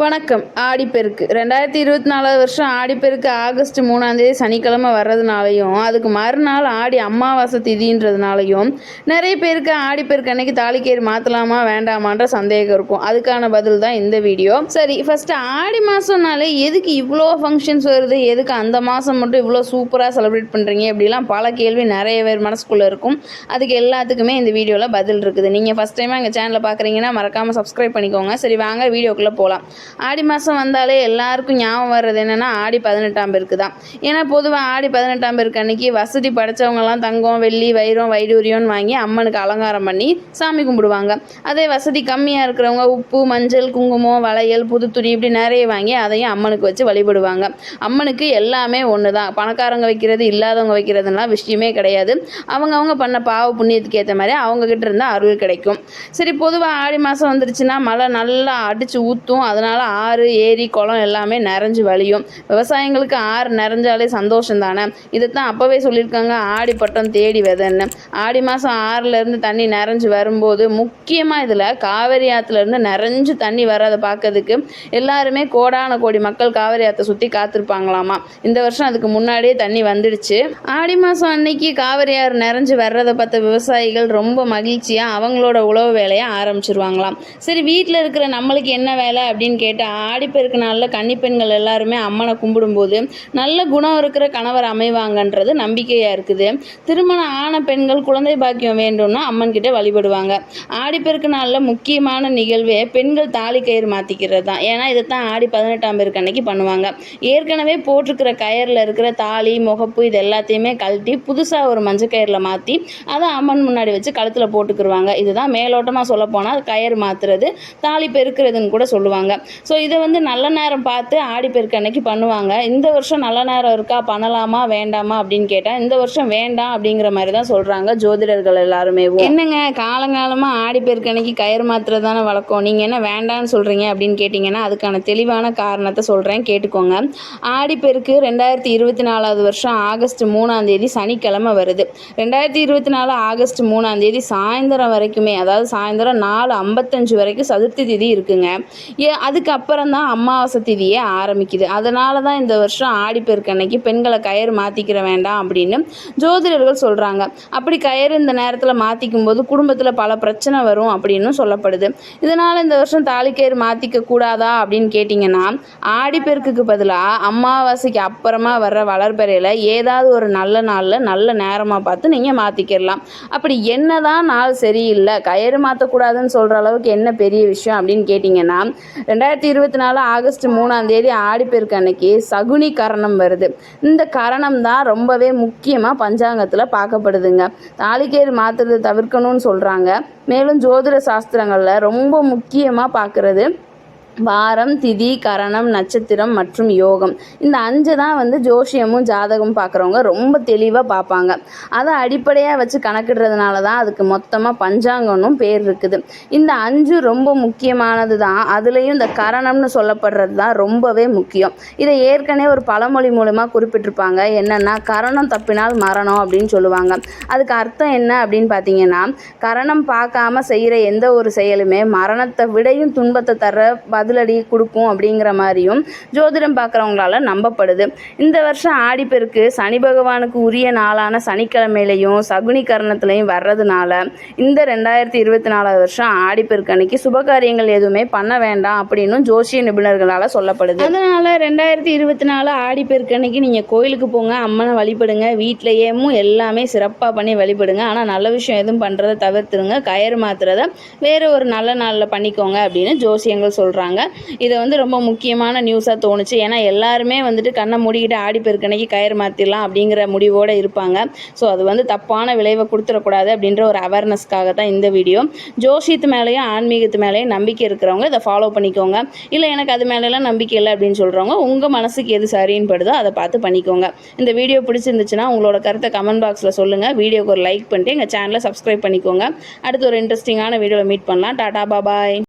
வணக்கம். ஆடிப்பெருக்கு. ரெண்டாயிரத்தி இருபத்தி நாலாவது வருஷம் ஆடிப்பெருக்கு. ஆகஸ்ட் மூணாந்தேதி சனிக்கிழமை வர்றதுனாலையும் அதுக்கு மறுநாள் ஆடி அமாவாசை திதின்றதுனாலையும் நிறைய பேருக்கு ஆடிப்பெருக்கு அன்னைக்கு தாலிக்கயிறு மாற்றலாமா வேண்டாமான்ற சந்தேகம் இருக்கும். அதுக்கான பதில் தான் இந்த வீடியோ. சரி ஃபஸ்ட்டு ஆடி மாதம்னாலே எதுக்கு இவ்வளோ ஃபங்க்ஷன்ஸ் வருது? எதுக்கு அந்த மாதம் மட்டும் இவ்வளோ சூப்பராக செலிப்ரேட் பண்ணுறீங்க இப்படிலாம் பல கேள்வி நிறைய பேர் மனசுக்குள்ளே இருக்கும். அதுக்கு எல்லாத்துக்குமே இந்த வீடியோவில் பதில் இருக்குது. நீங்கள் ஃபஸ்ட் டைமாக எங்கள் சேனலை பார்க்குறீங்கன்னா மறக்காமல் சப்ஸ்கிரைப் பண்ணிக்கோங்க. சரி வாங்க வீடியோக்குள்ளே போகலாம் ஆடி மாதம் வந்தாலே எல்லாருக்கும் ஞாபகம் வர்றது என்னென்னா ஆடி பதினெட்டாம் பேருக்கு தான் ஏன்னா பொதுவாக ஆடி பதினெட்டாம் பேருக்கு அன்றைக்கி வசதி படைச்சவங்கலாம் தங்கம் வெள்ளி வைரம் வைடூரியம்னு வாங்கி அம்மனுக்கு அலங்காரம் பண்ணி சாமி கும்பிடுவாங்க. அதே வசதி கம்மியாக இருக்கிறவங்க உப்பு மஞ்சள் குங்குமம் வளையல் புது துணி இப்படி நிறைய வாங்கி அதையும் அம்மனுக்கு வச்சு வழிபடுவாங்க. அம்மனுக்கு எல்லாமே ஒன்று தான் பணக்காரங்க வைக்கிறது இல்லாதவங்க வைக்கிறதுலாம் விஷயமே கிடையாது. அவங்கவுங்க பண்ண பாவ புண்ணியத்துக்கு ஏற்ற மாதிரி அவங்கக்கிட்ட இருந்தால் அருள் கிடைக்கும். சரி பொதுவாக ஆடி மாதம் வந்துருச்சுன்னா மழை நல்லா அடித்து ஊற்றும் அதனால் ஆறு ஏரி குளம் எல்லாமே நிறைஞ்சு வழியும். விவசாயிங்களுக்கு ஆறு நிறைஞ்சாலே சந்தோஷம் தானே இதைத்தான் அப்போவே சொல்லியிருக்காங்க ஆடி பட்டம் தேடி விதைன்னு. ஆடி மாதம் ஆறுலேருந்து தண்ணி நிறைஞ்சு வரும்போது முக்கியமாக இதில் காவேரி ஆற்றுலேருந்து நிறைஞ்சு தண்ணி வர்றதை பார்க்கறதுக்கு எல்லாருமே கோடான கோடி மக்கள் காவேரி ஆற்றை சுற்றி காத்திருப்பாங்களாமா? இந்த வருஷம் அதுக்கு முன்னாடியே தண்ணி வந்துடுச்சு. ஆடி மாதம் அன்னைக்கு காவேரி ஆறு நிறைஞ்சு வர்றதை பார்த்த விவசாயிகள் ரொம்ப மகிழ்ச்சியாக அவங்களோட உழவு வேலையை ஆரம்பிச்சிருவாங்களாம். சரி வீட்டில் இருக்கிற நம்மளுக்கு என்ன வேலை அப்படின்னு கேட்டால் ஆடிப்பெருக்கு நாளில் கன்னிப்பெண்கள் எல்லாருமே அம்மனை கும்பிடும்போது நல்ல குணம் இருக்கிற கணவர் அமைவாங்கன்றது நம்பிக்கையாக இருக்குது. திருமணம் ஆன பெண்கள் குழந்தை பாக்கியம் வேண்டும்னா அம்மன் கிட்ட வழிபடுவாங்க. ஆடிப்பெருக்கு நாளில் முக்கியமான நிகழ்வே பெண்கள் தாலி கயிறு மாற்றிக்கிறது தான். ஏன்னா இதை தான் ஆடி பதினெட்டாம் பேருக்கு அன்னைக்கு பண்ணுவாங்க. ஏற்கனவே போட்டிருக்கிற கயிறில் இருக்கிற தாலி முகப்பு இது எல்லாத்தையுமே கழட்டி புதுசாக ஒரு மஞ்சள் கயிறில் மாற்றி அதை அம்மன் முன்னாடி வச்சு கழுத்தில் போட்டுக்கிருவாங்க. இதுதான் மேலோட்டமாக சொல்ல போனால் கயிறு மாற்றுறது தாலி பெருக்கிறதுன்னு கூட சொல்லுவாங்க. ஸோ இதை வந்து நல்ல நேரம் பார்த்து ஆடிப்பெருக்கு அன்னைக்கு பண்ணுவாங்க. இந்த வருஷம் நல்ல நேரம் இருக்கா? பண்ணலாமா? வேண்டாமா? அப்படின்னு கேட்டால் இந்த வருஷம் வேண்டாம் அப்படிங்கிற மாதிரி தான் சொல்கிறாங்க ஜோதிடர்கள் எல்லாருமே. என்னங்க? காலங்காலமாக ஆடிப்பெருக்கு அன்னைக்கு கயிறு மாத்திரை தானே வழக்கம். நீங்கள் என்ன வேண்டாம்னு சொல்கிறீங்க அப்படின்னு கேட்டிங்கன்னா அதுக்கான தெளிவான காரணத்தை சொல்கிறேன் கேட்டுக்கோங்க. ஆடிப்பெருக்கு ரெண்டாயிரத்தி இருபத்தி நாலாவது வருஷம் ஆகஸ்ட் மூணாம் தேதி சனிக்கிழமை வருது. ரெண்டாயிரத்தி இருபத்தி நாலு ஆகஸ்ட் மூணாம் தேதி சாயந்தரம் வரைக்குமே அதாவது சாயந்தரம் நாலு ஐம்பத்தஞ்சு வரைக்கும் சதுர்த்தி திதி இருக்குங்க. ஏ அதுக்கப்புறம் தான் அமாவாசை திதியே ஆரம்பிக்குது. அதனால தான் இந்த வருஷம் ஆடிப்பெருக்கு அன்னைக்கு பெண்களை கயிறு மாற்றிக்கிற வேண்டாம் அப்படின்னு ஜோதிடர்கள் சொல்கிறாங்க அப்படி கயிறு இந்த நேரத்தில் மாற்றிக்கும் போது குடும்பத்தில் பல பிரச்சனை வரும் அப்படின்னு சொல்லப்படுது. இதனால் இந்த வருஷம் தாலிக்கயிறு மாற்றிக்க கூடாதா அப்படின்னு கேட்டிங்கன்னா ஆடிப்பெருக்குக்கு பதிலாக அமாவாசைக்கு அப்புறமா வர்ற வளர்பறையில் ஏதாவது ஒரு நல்ல நாளில் நல்ல நேரமாக பார்த்து நீங்கள் மாற்றிக்கிடலாம் அப்படி என்ன தான் நாள் சரியில்லை கயிறு மாற்றக்கூடாதுன்னு சொல்கிற அளவுக்கு என்ன பெரிய விஷயம் அப்படின்னு கேட்டிங்கன்னா ரெண்டாயிரத்தி இருபத்தி நாலு ஆகஸ்ட் மூணாம் தேதி ஆடிப்பெருக்கு அன்னைக்கு சகுனி கரணம் வருது. இந்த கரணம் தான் ரொம்பவே முக்கியமாக பஞ்சாங்கத்தில் பார்க்கப்படுதுங்க. தாலிக்கேறு மாத்திரத்தை தவிர்க்கணும்னு சொல்கிறாங்க மேலும் ஜோதிட சாஸ்திரங்களில் ரொம்ப முக்கியமாக பார்க்குறது வாரம் திதி கரணம் நட்சத்திரம் மற்றும் யோகம். இந்த அஞ்சு தான் வந்து ஜோஷியமும் ஜாதகம் பார்க்குறவங்க ரொம்ப தெளிவாக பார்ப்பாங்க. அதை அடிப்படையாக வச்சு கணக்கிடுறதுனால தான் அதுக்கு மொத்தமாக பஞ்சாங்கம்னும் பேர் இருக்குது. இந்த அஞ்சு ரொம்ப முக்கியமானது தான். அதுலேயும் இந்த கரணம்னு சொல்லப்படுறது தான் ரொம்பவே முக்கியம். இதை ஏற்கனவே ஒரு பழமொழி மூலமாக குறிப்பிட்டிருப்பாங்க. என்னென்னா கரணம் தப்பினால் மரணம் அப்படின்னு சொல்லுவாங்க. அதுக்கு அர்த்தம் என்ன அப்படின்னு பார்த்தீங்கன்னா கரணம் பார்க்காம செய்கிற எந்த ஒரு செயலுமே மரணத்தை விடையும் துன்பத்தை தர பதிலடி கொடுக்கும் அப்படிங்கிற மாதிரியும் ஜோதிடம் பார்க்குறவங்களால நம்பப்படுது. இந்த வருஷம் ஆடிப்பெருக்கு சனி பகவானுக்கு உரிய நாளான சனிக்கிழமையிலையும் சகுனி கரணத்துலையும் வர்றதுனால இந்த ரெண்டாயிரத்தி இருபத்தி நாலாவது வருஷம் ஆடிப்பெருக்கு அன்னைக்கு சுபகாரியங்கள் எதுவுமே பண்ண வேண்டாம் அப்படின்னு ஜோசிய நிபுணர்களால் சொல்லப்படுது. அதனால் ரெண்டாயிரத்தி இருபத்தி நாலு ஆடிப்பெருக்கு அன்னைக்கு நீங்கள் கோயிலுக்கு போங்க அம்மனை வழிபடுங்க வீட்டிலையேமும் எல்லாமே சிறப்பாக பண்ணி வழிபடுங்க. ஆனால் நல்ல விஷயம் எதுவும் பண்ணுறதை தவிர்த்துருங்க. கயிறு மாத்துறத வேறு ஒரு நல்ல நாளில் பண்ணிக்கோங்க அப்படின்னு ஜோசியங்கள் சொல்கிறாங்க இதை வந்து ரொம்ப முக்கியமான நியூஸாக தோணுச்சு. ஏன்னா எல்லாருமே வந்துட்டு கண்ணை மூடிக்கிட்டு ஆடி பெருக்கணைக்கு கயிறு மாற்றிடலாம் அப்படிங்கிற முடிவோடு இருப்பாங்க. ஸோ அது வந்து தப்பான விளைவை கொடுத்துடக்கூடாது அப்படின்ற ஒரு அவேர்னஸ்க்காக தான் இந்த வீடியோ ஜோஷியத்து மேலேயும் ஆன்மீகத்து மேலேயும் நம்பிக்கை இருக்கிறவங்க இதை ஃபாலோ பண்ணிக்கோங்க. இல்லை எனக்கு அது மேலெல்லாம் நம்பிக்கை இல்லை அப்படின்னு சொல்கிறவங்க உங்கள் மனசுக்கு எது சரின்னு படுதோ அதை பார்த்து பண்ணிக்கோங்க. இந்த வீடியோ பிடிச்சிருந்துச்சுன்னா உங்களோட கருத்தை கமெண்ட் பாக்ஸில் சொல்லுங்கள் வீடியோக்கு ஒரு லைக் பண்ணிட்டு எங்கள் சேனலை சப்ஸ்கிரைப் பண்ணிக்கோங்க. அடுத்து ஒரு இன்ட்ரெஸ்டிங்கான வீடியோவில் மீட் பண்ணலாம். டாடா பாபாய்